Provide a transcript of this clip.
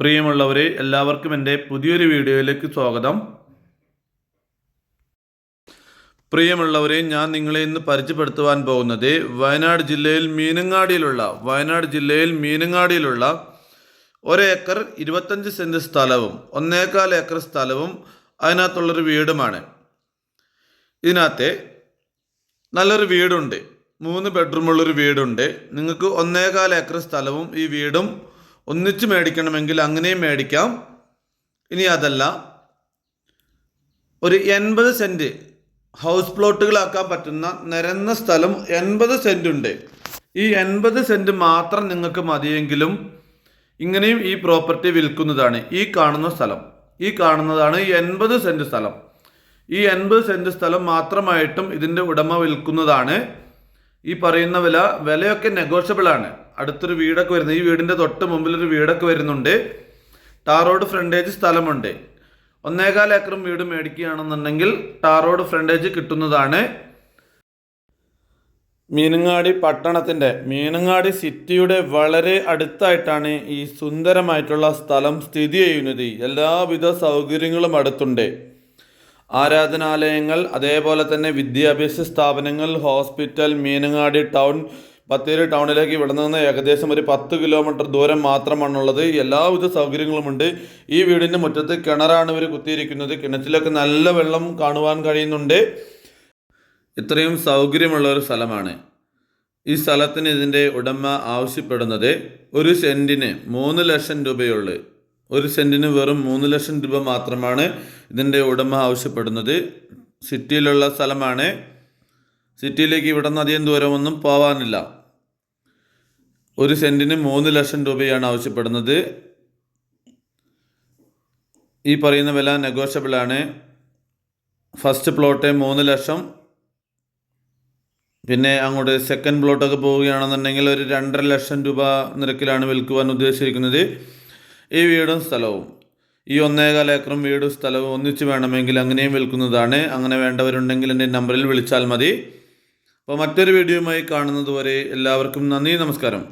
പ്രിയമുള്ളവരെ എല്ലാവർക്കും എന്റെ പുതിയൊരു വീഡിയോയിലേക്ക് സ്വാഗതം. പ്രിയമുള്ളവരെ ഞാൻ നിങ്ങളെ ഇന്ന് പരിചയപ്പെടുത്തുവാൻ പോകുന്നത് വയനാട് ജില്ലയിൽ മീനങ്ങാടിയിലുള്ള വയനാട് ജില്ലയിൽ മീനങ്ങാടിയിലുള്ള ഒരേക്കർ ഇരുപത്തഞ്ച് സെന്റ് സ്ഥലവും ഒന്നേകാൽ ഏക്കർ സ്ഥലവും അതിനകത്തുള്ളൊരു വീടുമാണ്. ഇതിനകത്തെ നല്ലൊരു വീടുണ്ട്. മൂന്ന് ബെഡ്റൂമുള്ളൊരു വീടുണ്ട്. നിങ്ങൾക്ക് ഒന്നേകാൽ ഏക്കർ സ്ഥലവും ഈ വീടും ഒന്നിച്ച് മേടിക്കണമെങ്കിൽ അങ്ങനെയും മേടിക്കാം. ഇനി അതല്ല. ഒരു എൺപത് സെന്റ് ഹൗസ് പ്ലോട്ടുകളാക്കാൻ പറ്റുന്ന നിരന്ന സ്ഥലം എൺപത് സെന്റ് ഉണ്ട് ഈ എൺപത് സെന്റ് മാത്രം നിങ്ങൾക്ക് മതിയെങ്കിലും ഇങ്ങനെയും ഈ പ്രോപ്പർട്ടി വിൽക്കുന്നതാണ് ഈ കാണുന്ന സ്ഥലം. ഈ കാണുന്നതാണ് ഈ എൺപത് സെന്റ് സ്ഥലം. ഈ എൺപത് സെന്റ് സ്ഥലം മാത്രമായിട്ടും ഇതിന്റെ ഉടമ വിൽക്കുന്നതാണ്. ഈ പറയുന്ന വില വിലയൊക്കെ നെഗോഷ്യബിൾ ആണ്. അടുത്തൊരു വീടൊക്കെ വരുന്നത് ഈ വീടിന്റെ തൊട്ട് മുമ്പിൽ ഒരു വീടൊക്കെ വരുന്നുണ്ട്. ടാർ റോഡ് ഫ്രണ്ടേജ് സ്ഥലമുണ്ട്. ഒന്നേകാൽ ഏക്കറും വീട് മേടിക്കുകയാണെന്നുണ്ടെങ്കിൽ ടാർ റോഡ് ഫ്രണ്ടേജ് കിട്ടുന്നതാണ്. മീനങ്ങാടി പട്ടണത്തിന്റെ മീനങ്ങാടി സിറ്റിയുടെ വളരെ അടുത്തായിട്ടാണ് ഈ സുന്ദരമായിട്ടുള്ള സ്ഥലം സ്ഥിതി ചെയ്യുന്നത്. എല്ലാവിധ സൗകര്യങ്ങളും അടുത്തുണ്ട്. ആരാധനാലയങ്ങൾ അതേപോലെ തന്നെ വിദ്യാഭ്യാസ സ്ഥാപനങ്ങൾ ഹോസ്പിറ്റൽ മീനങ്ങാടി ടൗൺ ബത്തേരി ടൗണിലേക്ക് ഇവിടെ നിന്ന് ഏകദേശം ഒരു പത്ത് കിലോമീറ്റർ ദൂരം മാത്രമാണുള്ളത്. എല്ലാവിധ സൗകര്യങ്ങളുമുണ്ട്. ഈ വീടിന്റെ മുറ്റത്ത് കിണറാണ് ഇവർ കുത്തിയിരിക്കുന്നത്. കിണറ്റിലൊക്കെ നല്ല വെള്ളം കാണുവാൻ കഴിയുന്നുണ്ട്. ഇത്രയും സൗകര്യമുള്ള ഒരു സ്ഥലമാണ്. ഈ സ്ഥലത്തിന് ഇതിന്റെ ഉടമ ആവശ്യപ്പെടുന്നത് ഒരു സെന്റിന് മൂന്ന് ലക്ഷം രൂപയുള്ളൂ. ഒരു സെന്റിന് വെറും മൂന്ന് ലക്ഷം രൂപ മാത്രമാണ് ഇതിന്റെ ഉടമ ആവശ്യപ്പെടുന്നത്. സിറ്റിയിലുള്ള സ്ഥലമാണ്. സിറ്റിയിലേക്ക് ഇവിടെ നിന്ന് അധികം ദൂരമൊന്നും പോവാനില്ല. ഒരു സെന്റിന് മൂന്ന് ലക്ഷം രൂപയാണ് ആവശ്യപ്പെടുന്നത്. ഈ പറയുന്ന വില നെഗോഷ്യബിൾ ആണ്. ഫസ്റ്റ് പ്ലോട്ട് മൂന്ന് ലക്ഷം. പിന്നെ അങ്ങോട്ട് സെക്കൻഡ് പ്ലോട്ടൊക്കെ പോവുകയാണെന്നുണ്ടെങ്കിൽ ഒരു രണ്ടര ലക്ഷം രൂപ നിരക്കിലാണ് വിൽക്കുവാൻ ഉദ്ദേശിച്ചിരിക്കുന്നത്. ഈ വീടും സ്ഥലവും. ഈ ഒന്നേകാൽ ഏക്കറും വീടും സ്ഥലവും ഒന്നിച്ച് വേണമെങ്കിൽ അങ്ങനെയും വിൽക്കുന്നതാണ്. അങ്ങനെ വേണ്ടവരുണ്ടെങ്കിൽ എന്റെ നമ്പറിൽ വിളിച്ചാൽ മതി. അപ്പോൾ മറ്റൊരു വീഡിയോയുമായി കാണുന്നതുവരെ എല്ലാവർക്കും നന്ദി നമസ്കാരം.